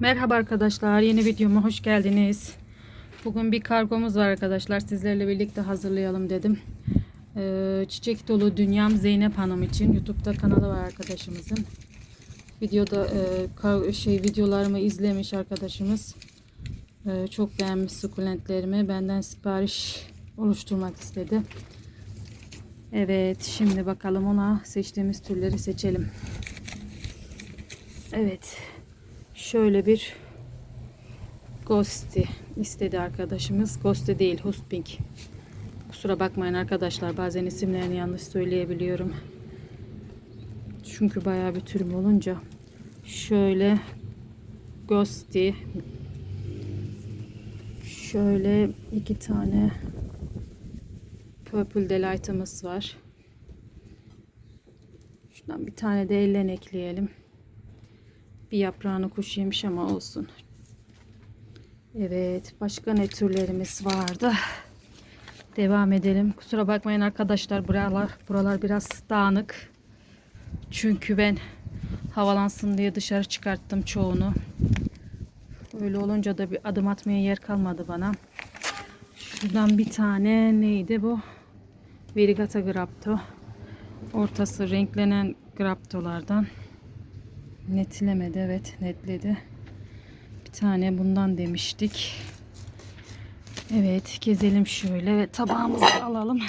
Merhaba arkadaşlar, yeni videoma hoş geldiniz. Bugün bir kargomuz var arkadaşlar. Sizlerle birlikte hazırlayalım dedim. Ee, çiçek dolu dünyam Zeynep Hanım için YouTube'da kanalı var arkadaşımızın. Videoda e, şey videolarımı izlemiş arkadaşımız. Ee, çok beğenmiş sukulentlerimi. Benden sipariş oluşturmak istedi. Evet, şimdi bakalım ona seçtiğimiz türleri seçelim. Evet. Şöyle bir Ghosty istedi arkadaşımız. Ghosty değil, Hustpink. Kusura bakmayın arkadaşlar. Bazen isimlerini yanlış söyleyebiliyorum. Çünkü bayağı bir türüm olunca. Şöyle Ghosty. Şöyle iki tane Purple Delight'ımız var. Şuradan bir tane de ellen ekleyelim. Bir yaprağını kuş yemiş ama olsun. Evet. Başka ne türlerimiz vardı? Devam edelim. Kusura bakmayın arkadaşlar. Buralar, buralar biraz dağınık. Çünkü ben havalansın diye dışarı çıkarttım çoğunu. Öyle olunca da bir adım atmaya yer kalmadı bana. Şuradan bir tane neydi bu? Verigata Grapto. Ortası renklenen Graptolardan. Netlemedi evet netledi. Bir tane bundan demiştik. Evet gezelim şöyle ve tabağımızı alalım.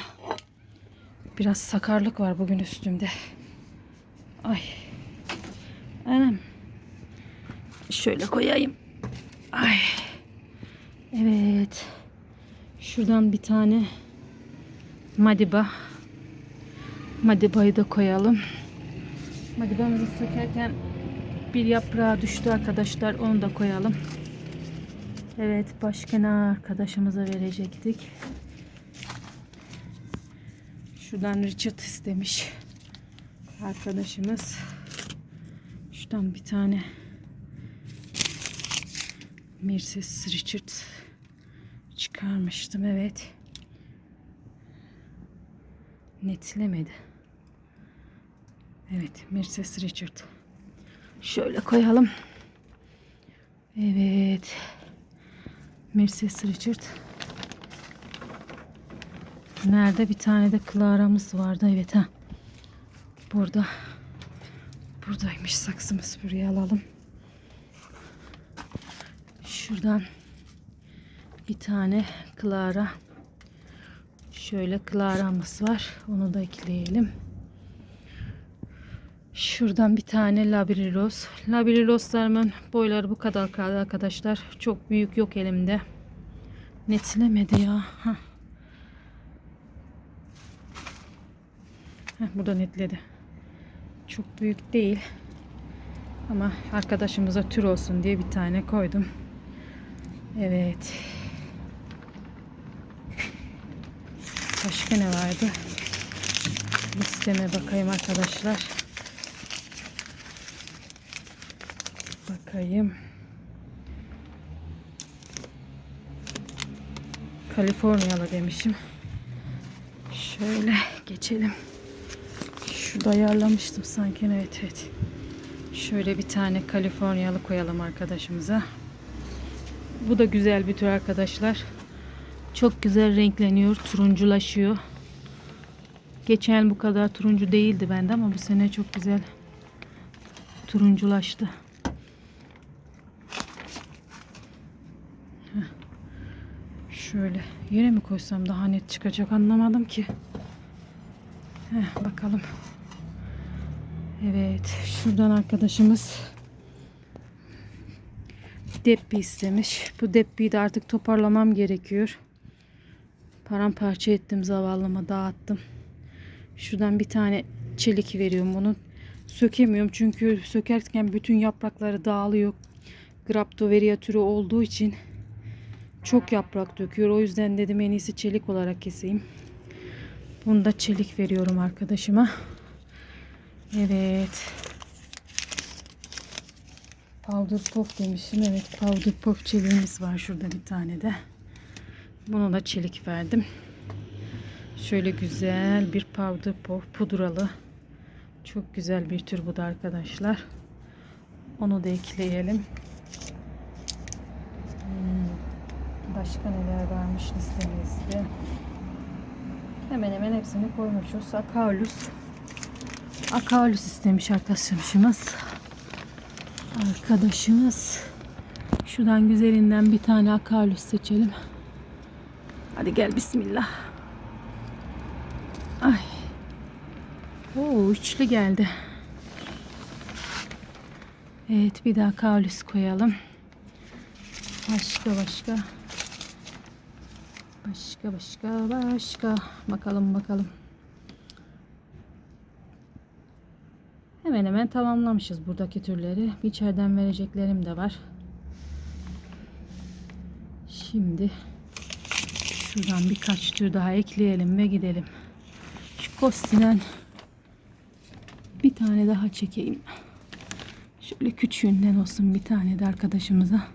Biraz sakarlık var bugün üstümde. Ay. Anam. Şöyle koyayım. Ay. Evet. Şuradan bir tane Madiba. Madiba'yı da koyalım. Madibamızı sökerken bir yaprağı düştü arkadaşlar. Onu da koyalım. Evet başka ne arkadaşımıza verecektik. Şuradan Richard istemiş. Arkadaşımız. Şuradan bir tane Mirses Richard çıkarmıştım. Evet. Netlemedi. Evet. Mirses Richard. Şöyle koyalım. Evet. Mercedes Richard. Nerede bir tane de Clara'mız vardı. Evet ha. Burada. Buradaymış saksımız. Buraya alalım. Şuradan bir tane Clara. Şöyle Clara'mız var. Onu da ekleyelim. Şuradan bir tane labrilos. Labriloslarımın boyları bu kadar kaldı arkadaşlar. Çok büyük yok elimde. Netlemedi ya. Heh. Heh, burada netledi. Çok büyük değil. Ama arkadaşımıza tür olsun diye bir tane koydum. Evet. Başka ne vardı? Listeme bakayım arkadaşlar. Bakayım. Kaliforniyalı demişim. Şöyle geçelim. Şurada ayarlamıştım sanki. Evet evet. Şöyle bir tane Kaliforniyalı koyalım arkadaşımıza. Bu da güzel bir tür arkadaşlar. Çok güzel renkleniyor. Turunculaşıyor. Geçen bu kadar turuncu değildi bende ama bu sene çok güzel turunculaştı. Şöyle yere mi koysam daha net çıkacak anlamadım ki. Heh, bakalım. Evet şuradan arkadaşımız deppi istemiş. Bu deppiyi de artık toparlamam gerekiyor. Paramparça ettim zavallıma dağıttım. Şuradan bir tane çelik veriyorum bunu. Sökemiyorum çünkü sökerken bütün yaprakları dağılıyor. Graptoveria türü olduğu için çok yaprak döküyor. O yüzden dedim en iyisi çelik olarak keseyim. Bunu da çelik veriyorum arkadaşıma. Evet. Powder pop demişim. Evet powder pop çeliğimiz var şurada bir tane de. Bunu da çelik verdim. Şöyle güzel bir powder pop pudralı. Çok güzel bir tür bu da arkadaşlar. Onu da ekleyelim. Başka neler varmış listemizde. Hemen hemen hepsini koymuşuz. Akaulus. Akaulus istemiş arkadaşımız. Arkadaşımız. Şuradan güzelinden bir tane akaulus seçelim. Hadi gel bismillah. Ay. Oo üçlü geldi. Evet bir daha kaulus koyalım. Başka başka. Başka başka başka. Bakalım bakalım. Hemen hemen tamamlamışız buradaki türleri. İçeriden vereceklerim de var. Şimdi şuradan birkaç tür daha ekleyelim ve gidelim. Şu kostiden bir tane daha çekeyim. Şöyle küçüğünden olsun bir tane de arkadaşımıza.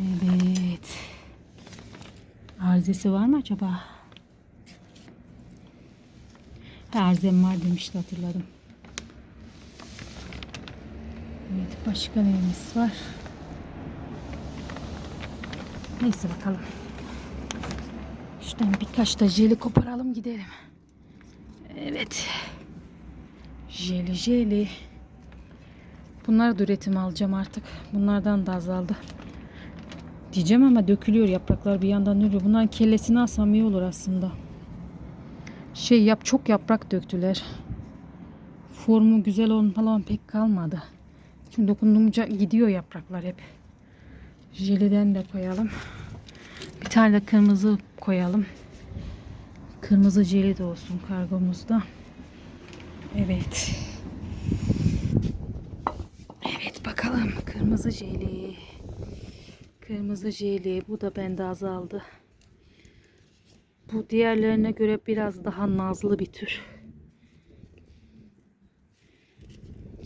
Evet. Arzesi var mı acaba? Ha, Arzem var demişti hatırladım. Evet başka neyimiz var? Neyse bakalım. Şuradan birkaç da jeli koparalım gidelim. Evet. Jeli jeli. Bunlar da üretim alacağım artık. Bunlardan da azaldı. Diyeceğim ama dökülüyor yapraklar bir yandan ölüyor. Bunların kellesini alsam iyi olur aslında. Şey yap çok yaprak döktüler. Formu güzel olan falan pek kalmadı. Şimdi dokunduğumca gidiyor yapraklar hep. Jeliden de koyalım. Bir tane de kırmızı koyalım. Kırmızı jeli de olsun kargomuzda. Evet. Evet bakalım. Kırmızı jeli. Kırmızı jeli. Bu da bende azaldı. Bu diğerlerine göre biraz daha nazlı bir tür.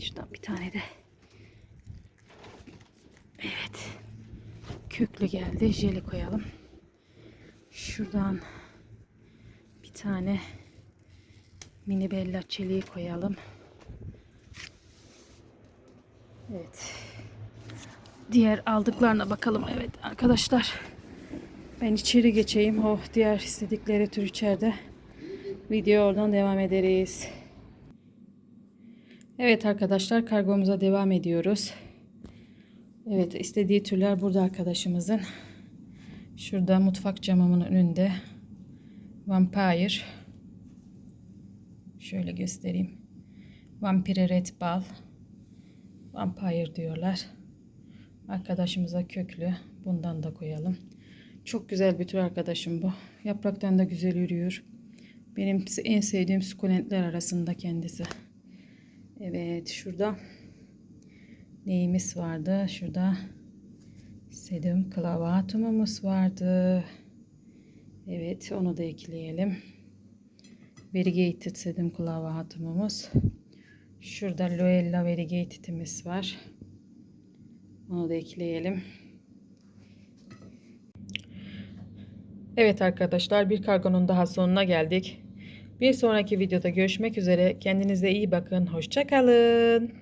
Şuradan bir tane de. Evet. Köklü geldi. Jeli koyalım. Şuradan bir tane mini bella çeliği koyalım. Evet. Diğer aldıklarına bakalım. Evet arkadaşlar. Ben içeri geçeyim. O diğer istedikleri tür içeride. Video oradan devam ederiz. Evet arkadaşlar kargomuza devam ediyoruz. Evet istediği türler burada arkadaşımızın. Şurada mutfak camımın önünde. Vampire. Şöyle göstereyim. Vampire Red Ball. Vampire diyorlar. Arkadaşımıza köklü. Bundan da koyalım. Çok güzel bir tür arkadaşım bu. Yapraktan da güzel yürüyor. Benim en sevdiğim sukulentler arasında kendisi. Evet şurada neyimiz vardı? Şurada sedum clavatumumuz vardı. Evet onu da ekleyelim. Variegated sedum clavatumumuz. Şurada Loella variegated'imiz var. Onu da ekleyelim. Evet arkadaşlar bir kargonun daha sonuna geldik. Bir sonraki videoda görüşmek üzere. Kendinize iyi bakın. Hoşçakalın.